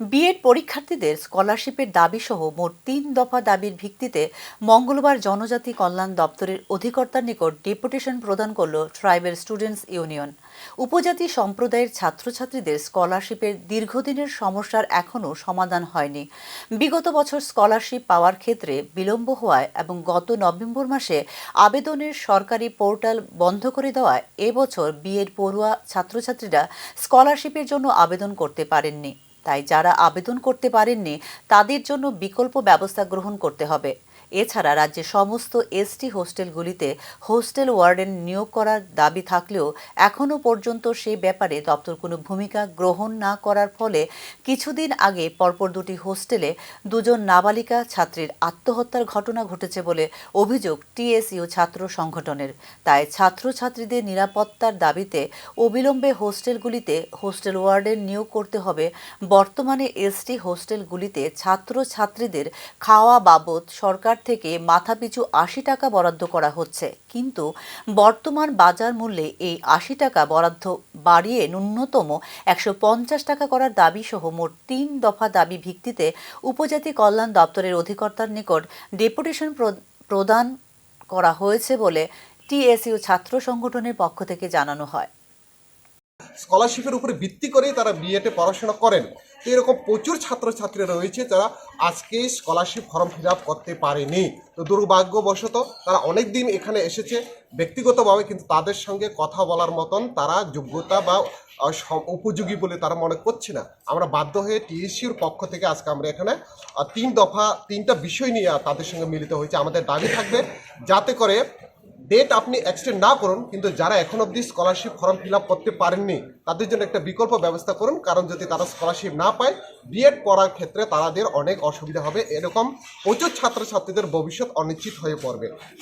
B Ed পরীক্ষার্থীদের স্কলারশিপের দাবি সহ মোট তিন দফা দাবির ভিত্তিতে মঙ্গলবার জনজাতি কল্যাণ দপ্তরের অধিকর্তার নিকট ডেপুটেশন প্রদান করল ট্রাইবেল স্টুডেন্টস ইউনিয়ন। উপজাতি সম্প্রদায়ের ছাত্রছাত্রীদের স্কলারশিপের দীর্ঘদিনের সমস্যার এখনও সমাধান হয়নি। বিগত বছর স্কলারশিপ পাওয়ার ক্ষেত্রে বিলম্ব হওয়ায় এবং গত নভেম্বর মাসে আবেদনের সরকারি পোর্টাল বন্ধ করে দেওয়ায় এবছর বিএড পড়ুয়া ছাত্রছাত্রীরা স্কলারশিপের জন্য আবেদন করতে পারেননি। তাই যারা আবেদন করতে পারেননি তাদের জন্য বিকল্প ব্যবস্থা গ্রহণ করতে হবে। এছাড়া রাজ্যে সমস্ত এসটি হোস্টেলগুলিতে হোস্টেল ওয়ার্ডেন নিয়োগ করার দাবি থাকলেও এখনও পর্যন্ত সে ব্যাপারে দপ্তর কোনো ভূমিকা গ্রহণ না করার ফলে কিছুদিন আগে পরপর দুটি হোস্টেলে দুজন নাবালিকা ছাত্রীর আত্মহত্যার ঘটনা ঘটেছে বলে অভিযোগ টিএসইউ ছাত্র সংগঠনের। তাই ছাত্রছাত্রীদের নিরাপত্তার দাবিতে অবিলম্বে হোস্টেলগুলিতে হোস্টেল ওয়ার্ডেন নিয়োগ করতে হবে। বর্তমানে এসটি হোস্টেলগুলিতে ছাত্রছাত্রীদের খাওয়া বাবদ সরকার থেকে মাথাপিছু আশি টাকা বরাদ্দ করা হচ্ছে। কিন্তু বর্তমান বাজার মূল্যে এই আশি টাকা বরাদ্দ বাড়িয়ে ন্যূনতম একশো পঞ্চাশ টাকা করার দাবি সহ মোট তিন দফা দাবি ভিত্তিতে উপজাতি কল্যাণ দপ্তরের অধিকর্তার নিকট ডেপুটেশন প্র- প্রদান করা হয়েছে বলে টিএসইউ ছাত্র সংগঠনের পক্ষ থেকে জানানো হয়। স্কলারশিপের উপরে ভিত্তি করেই তারা বিএডে পড়াশোনা করেন। তো এরকম প্রচুর ছাত্রছাত্রীরা রয়েছে যারা আজকে স্কলারশিপ ফর্ম ফিল আপ করতে পারেনি। তো দুর্ভাগ্যবশত তারা অনেক দিন এখানে এসেছে, ব্যক্তিগতভাবে কিন্তু তাদের সঙ্গে কথা বলার মতন তারা যোগ্যতা বা উপযোগী বলে তারা মনে করছে না। আমরা বাধ্য হয়ে টিএসসির পক্ষ থেকে আজকে আমরা এখানে তিন দফা, তিনটা বিষয় নিয়ে তাদের সঙ্গে মিলিত হয়েছে। আমাদের দাবি থাকবে যাতে করে ডেট আপনি এক্সটেন্ড না করুন, কিন্তু যারা এখন অব্দি স্কলারশিপ ফর্ম ফিল আপ করতে পারেননি, তাদের জন্য একটা বিকল্প ব্যবস্থা করুন, কারণ যদি তারা স্কলারশিপ না পায় বিএড পড়ার ক্ষেত্রে তাদের অনেক অসুবিধা হবে। এরকম প্রচুর ছাত্রছাত্রীদের ভবিষ্যৎ অনিশ্চিত হয়ে পড়বে।